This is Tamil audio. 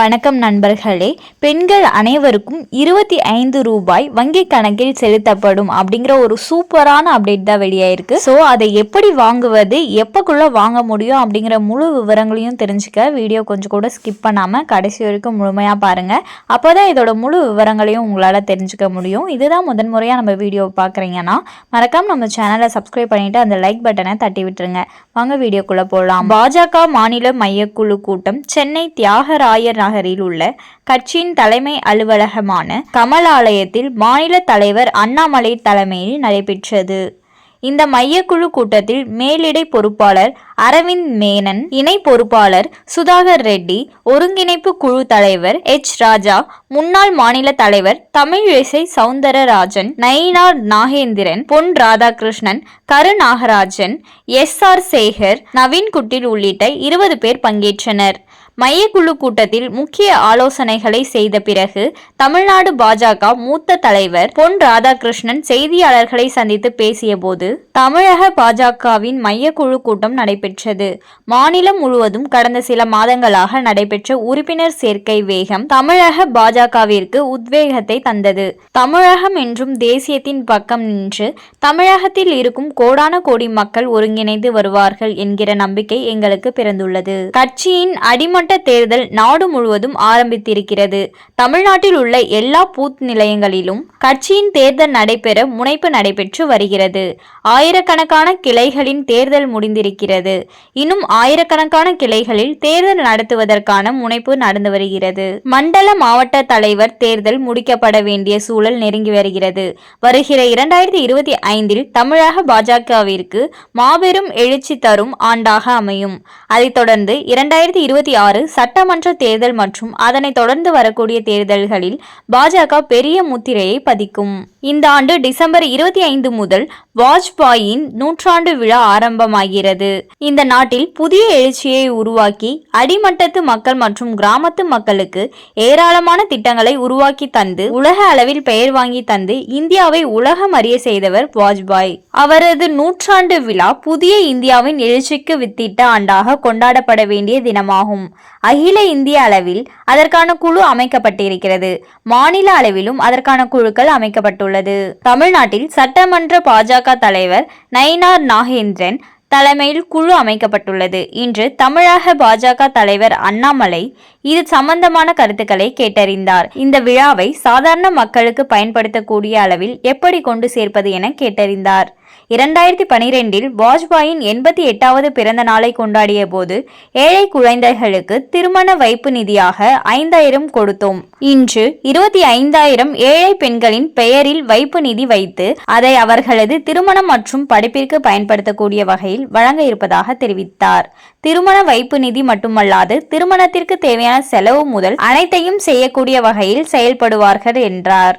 வணக்கம் நண்பர்களே. பெண்கள் அனைவருக்கும் இருபத்தி ஐந்து ரூபாய் வங்கி கணக்கில் செலுத்தப்படும் அப்படிங்கிற ஒரு சூப்பரான அப்டேட் தான் வெளியாயிருக்கு. ஸோ அதை எப்படி வாங்குவது எப்பக்குள்ள வாங்க முடியும் அப்படிங்கிற முழு விவரங்களையும் தெரிஞ்சுக்க வீடியோ கொஞ்சம் கூட ஸ்கிப் பண்ணாமல் கடைசி வரைக்கும் முழுமையாக பாருங்கள் அப்போ தான் இதோட முழு விவரங்களையும் உங்களால் தெரிஞ்சுக்க முடியும். இதுதான் முதன்முறையாக நம்ம வீடியோ பார்க்குறீங்கன்னா மறக்காம நம்ம சேனலை சப்ஸ்கிரைப் பண்ணிட்டு அந்த லைக் பட்டனை தட்டி விட்டுருங்க. வாங்க வீடியோக்குள்ளே போகலாம் பாஜக மாநில மையக்குழு கூட்டம் சென்னை தியாகராயர் நகரில் உள்ள கட்சியின் தலைமை அலுவலகமான கமலாலயத்தில் மாநில தலைவர் அண்ணாமலை தலைமையில் நடைபெற்றது. இந்த மையக்குழு கூட்டத்தில் மேலிடை பொறுப்பாளர் அரவிந்த் மேனன் இணை பொறுப்பாளர் சுதாகர் ரெட்டி ஒருங்கிணைப்பு குழு தலைவர் எச். ராஜா முன்னாள் மாநில தலைவர் தமிழிசை சவுந்தரராஜன் நயினார் நாகேந்திரன் பொன் ராதாகிருஷ்ணன் கரு நாகராஜன் எஸ். ஆர். சேகர் நவீன் குட்டில் உள்ளிட்ட இருபது பேர் பங்கேற்றனர். மையக்குழு கூட்டத்தில் முக்கிய ஆலோசனைகளை செய்த பிறகு தமிழ்நாடு பாஜக மூத்த தலைவர் பொன் ராதாகிருஷ்ணன் செய்தியாளர்களை சந்தித்து பேசியபோது தமிழக பாஜகவின் மையக்குழு கூட்டம் நடைபெற்றது. மாநிலம் முழுவதும் கடந்த சில மாதங்களாக நடைபெற்ற உறுப்பினர் சேர்க்கை வேகம் தமிழக பாஜகவிற்கு உத்வேகத்தை தந்தது. தமிழகம் என்றும் தேசியத்தின் பக்கம் நின்று தமிழகத்தில் இருக்கும் கோடான கோடி மக்கள் ஒருங்கிணைந்து வருவார்கள் என்கிற நம்பிக்கை எங்களுக்கு பிறந்துள்ளது. கட்சியின் அடிமட்ட மாவட்ட தேர்தல் நாடு முழுவதும் ஆரம்பித்திருக்கிறது. தமிழ்நாட்டில் உள்ள எல்லா பூத் நிலையங்களிலும் கட்சியின் தேர்தல் நடைபெற முனைப்பு நடைபெற்று வருகிறது. ஆயிரக்கணக்கான கிளைகளின் தேர்தல் முடிந்திருக்கிறது. இன்னும் ஆயிரக்கணக்கான கிளைகளில் தேர்தல் நடத்துவதற்கான முனைப்பு நடந்து வருகிறது. மண்டல மாவட்ட தலைவர் தேர்தல் முடிக்கப்பட வேண்டிய சூழல் நெருங்கி வருகிறது. வருகிற இரண்டாயிரத்தி இருபத்தி ஐந்தில் தமிழக பாஜகவிற்கு மாபெரும் எழுச்சி தரும் ஆண்டாக அமையும். அதைத் தொடர்ந்து இரண்டாயிரத்தி இருபத்தி ஆறு சட்டமன்ற தேர்தல் மற்றும் அதனைத் தொடர்ந்து வரக்கூடிய தேர்தல்களில் பாஜக பெரிய முத்திரையை பதிக்கும். இந்த ஆண்டு டிசம்பர் இருபத்தி ஐந்து முதல் வாஜ்பாயின் நூற்றாண்டு விழா ஆரம்பமாகிறது. இந்த நாட்டில் புதிய எழுச்சியை உருவாக்கி அடிமட்டத்து மக்கள் மற்றும் கிராமத்து மக்களுக்கு ஏராளமான திட்டங்களை உருவாக்கி தந்து உலக அளவில் பெயர் வாங்கி தந்து இந்தியாவை உலகம் அறிய செய்தவர் வாஜ்பாய். அவரது நூற்றாண்டு விழா புதிய இந்தியாவின் எழுச்சிக்கு வித்திட்ட ஆண்டாக கொண்டாடப்பட வேண்டிய தினமாகும். அகில இந்திய அளவில் அதற்கான குழு அமைக்கப்பட்டிருக்கிறது. மாநில அளவிலும் அதற்கான குழுக்கள் அமைக்கப்பட்டுள்ளது. தமிழ்நாட்டில் சட்டமன்ற பாஜக தலைவர் நயினார் நாகேந்திரன் தலைமையில் குழு அமைக்கப்பட்டுள்ளது. இன்று தமிழக பாஜக தலைவர் அண்ணாமலை இது சம்பந்தமான கருத்துக்களை கேட்டறிந்தார். இந்த விழாவை சாதாரண மக்களுக்கு பயன்படுத்தக்கூடிய அளவில் எப்படி கொண்டு சேர்ப்பது என கேட்டறிந்தார். இரண்டாயிரத்தி பனிரெண்டில் வாஜ்பாயின் எண்பத்தி எட்டாவது பிறந்த நாளை கொண்டாடிய போது ஏழை குழந்தைகளுக்கு திருமண வைப்பு நிதியாக ஐந்தாயிரம் கொடுத்தோம். இன்று இருபத்தி ஐந்தாயிரம் ஏழை பெண்களின் பெயரில் வைப்பு நிதி வைத்து அதை அவர்களது திருமணம் மற்றும் படிப்பிற்கு பயன்படுத்தக்கூடிய வகையில் வழங்க இருப்பதாக தெரிவித்தார். திருமண வைப்பு நிதி மட்டுமல்லாது திருமணத்திற்கு தேவையான செலவு முதல் அனைத்தையும் செய்யக்கூடிய வகையில் செயல்படுவார்கள் என்றார்.